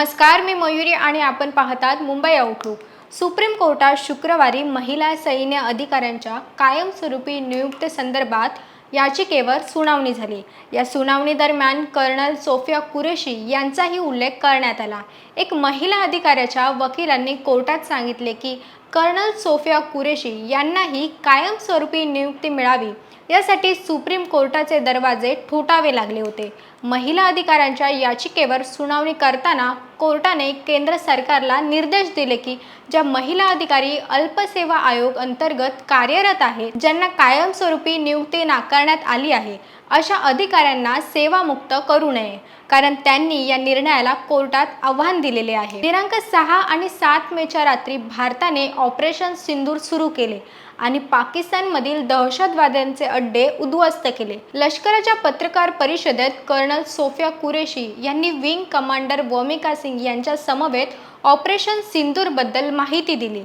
नमस्कार मी मयुरी आणि आपण पाहतात मुंबई आउटलुक सुप्रीम कोर्टात शुक्रवारी महिला सैन्य अधिकाऱ्यांच्या कायमस्वरूपी नियुक्त संदर्भात याचिकेवर सुनावणी झाली. या सुनावणी दरम्यान कर्नल सोफिया कुरेशी यांचाही उल्लेख करण्यात आला. एक महिला अधिकाऱ्याच्या वकिलांनी कोर्टात सांगितले की कर्नल सोफिया कुरेशी यांनाही कायमस्वरूपी नियुक्ती मिळावी यासाठी सुप्रीम कोर्टाचे दरवाजे ठोठावे लागले होते. महिला अधिकाऱ्यांच्या याचिकेवर सुनावणी करताना कोर्टाने केंद्र सरकारला निर्देश दिले की ज्या महिला अधिकारी अल्पसेवा आयोग अंतर्गत कार्यरत आहेत ज्यांना कायमस्वरूपी नियुक्ती नाकारण्यात आली आहे अशा अधिकाऱ्यांना सेवामुक्त करू नये. कारण त्यांनी या निर्णयाला कोर्टात आव्हान दिलेले आहे. दिनांक सहा आणि सात मेच्या रात्री भारताने ऑपरेशन सिंदूर सुरू केले आणि पाकिस्तानमधील दहशतवाद्यांचे अड्डे उद्ध्वस्त केले. लष्कराच्या पत्रकार परिषदेत कर्नल सोफिया कुरेशी यांनी विंग कमांडर वोमिका सिंग यांच्या समवेत ऑपरेशन सिंदूरबद्दल माहिती दिली.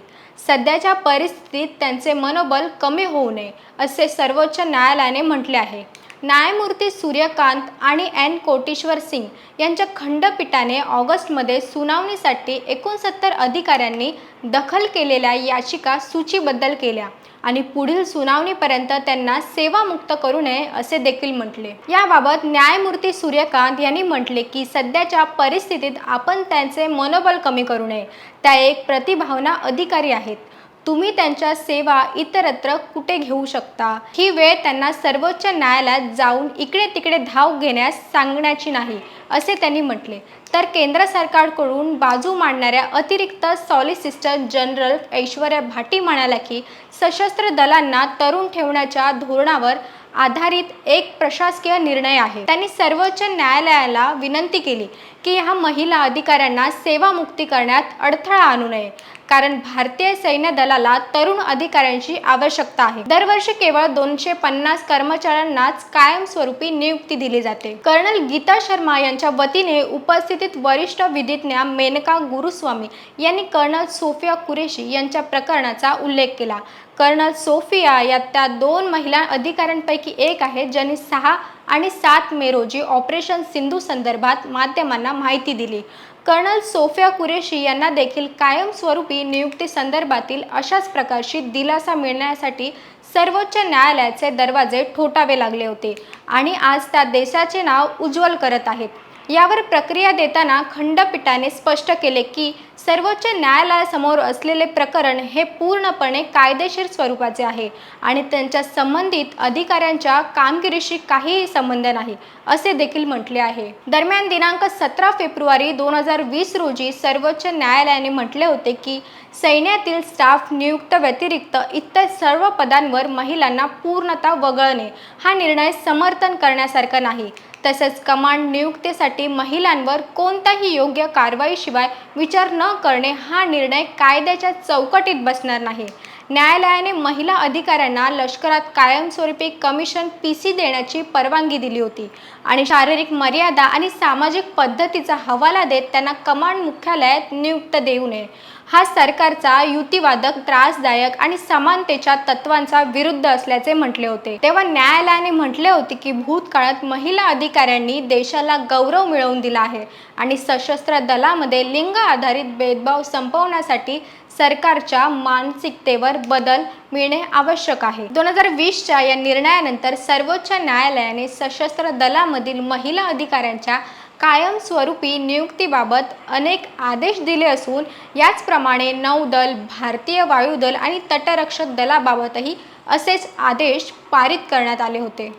सध्याच्या परिस्थितीत त्यांचे मनोबल कमी होऊ नये असे सर्वोच्च न्यायालयाने म्हटले आहे. न्यायमूर्ती सूर्यकांत आणि एन कोटेश्वर सिंग यांच्या खंडपीठाने ऑगस्टमध्ये सुनावणीसाठी एकोणसत्तर अधिकाऱ्यांनी दखल केलेल्या याचिका सूचीबद्दल केल्या आणि पुढील सुनावणीपर्यंत त्यांना सेवामुक्त करू नये असे देखील म्हटले. याबाबत न्यायमूर्ती सूर्यकांत यांनी म्हटले की सध्याच्या परिस्थितीत आपण त्यांचे मनोबल कमी करू नये. त्या एक प्रतिभावना अधिकारी आहेत. तुम्ही त्यांच्या सेवा इतरत्र कुठे घेऊ शकता? ही वेळ त्यांना सर्वोच्च न्यायालयात जाऊन इकडे तिकडे धाव घेण्यास सांगण्याची नाही असे त्यांनी म्हटले. तर केंद्र सरकारकडून बाजू मांडणाऱ्या अतिरिक्त सॉलिसिस्टर जनरल ऐश्वर्या भाटी म्हणाल्या की सशस्त्र दलांना तरुण ठेवण्याच्या धोरणावर आधारित एक प्रशासकीय निर्णय आहे. त्यांनी सर्वोच्च न्यायालयाला विनंती केली की ह्या महिला अधिकाऱ्यांना सेवामुक्ती करण्यात अडथळा आणू नये. कारण भारतीय सैन्य दलाला तरुण अधिकाऱ्यांची आवश्यकता आहे. दरवर्षी केवळ दोनशे पन्नास कर्मचाऱ्यांनाच कायमस्वरूपी नियुक्ती दिली जाते. कर्नल गीता शर्मा यांच्या वतीने उपस्थितीत वरिष्ठ विधिज्ञा मेनका गुरुस्वामी यांनी कर्नल सोफिया कुरेशी यांच्या प्रकरणाचा उल्लेख केला. कर्नल सोफिया या त्या दोन महिला अधिकाऱ्यांपैकी एक आहेत ज्यांनी सहा आणि सात मे रोजी ऑपरेशन सिंधू संदर्भात माध्यमांना माहिती दिली. कर्नल सोफिया कुरेशी यांना देखील कायमस्वरूपी नियुक्ती संदर्भातील अशाच प्रकारची दिलासा मिळण्यासाठी सर्वोच्च न्यायालयाचे दरवाजे ठोठावे लागले होते आणि आज त्या देशाचे नाव उज्ज्वल करत आहेत. यावर प्रक्रिया देताना खंडपीठाने स्पष्ट केले की सर्वोच्च न्यायालयासमोर असलेले प्रकरण हे पूर्णपणे कायदेशीर स्वरूपाचे आहे आणि त्यांच्या संबंधित अधिकाऱ्यांच्या कामगिरीशी काहीही संबंध नाही असे देखील म्हटले आहे. दरम्यान दिनांक सतरा फेब्रुवारी दोन हजार वीस रोजी सर्वोच्च न्यायालयाने म्हटले होते की सैन्यातील स्टाफ नियुक्त व्यतिरिक्त इतर सर्व पदांवर महिलांना पूर्णता वगळणे हा निर्णय समर्थन करण्यासारखा नाही. तसेच कमांड नियुक्तीसाठी महिलांवर कोणत्याही योग्य कारवाईशिवाय विचार न करणे हा निर्णय कायद्याच्या चौकटीत बसणार नाही. न्यायालयाने महिला अधिकाऱ्यांना लष्करात कायमस्वरूपी कमिशन पी सी देण्याची परवानगी दिली होती आणि शारीरिक मर्यादा आणि सामाजिक पद्धतीचा हवाला देत त्यांना कमांड मुख्यालयात नियुक्त देऊ नये. हा सरकारचा युतीवादक त्रासदायक आणि समानतेच्या तत्वांचा विरुद्ध असल्याचे म्हटले होते. तेव्हा न्यायालयाने म्हटले होते की भूतकाळात महिला अधिकाऱ्यांनी देशाला गौरव मिळवून दिला आहे आणि सशस्त्र दलामध्ये लिंग आधारित भेदभाव संपवण्यासाठी सरकारच्या मानसिकतेवर बदल मिळणे आवश्यक आहे. दोन हजार वीसच्या या निर्णयानंतर सर्वोच्च न्यायालयाने सशस्त्र दलामधील महिला अधिकाऱ्यांच्या कायमस्वरूपी नियुक्तीबाबत अनेक आदेश दिले असून याचप्रमाणे नौदल भारतीय वायुदल आणि तटरक्षक दलाबाबतही असेच आदेश पारित करण्यात आले होते.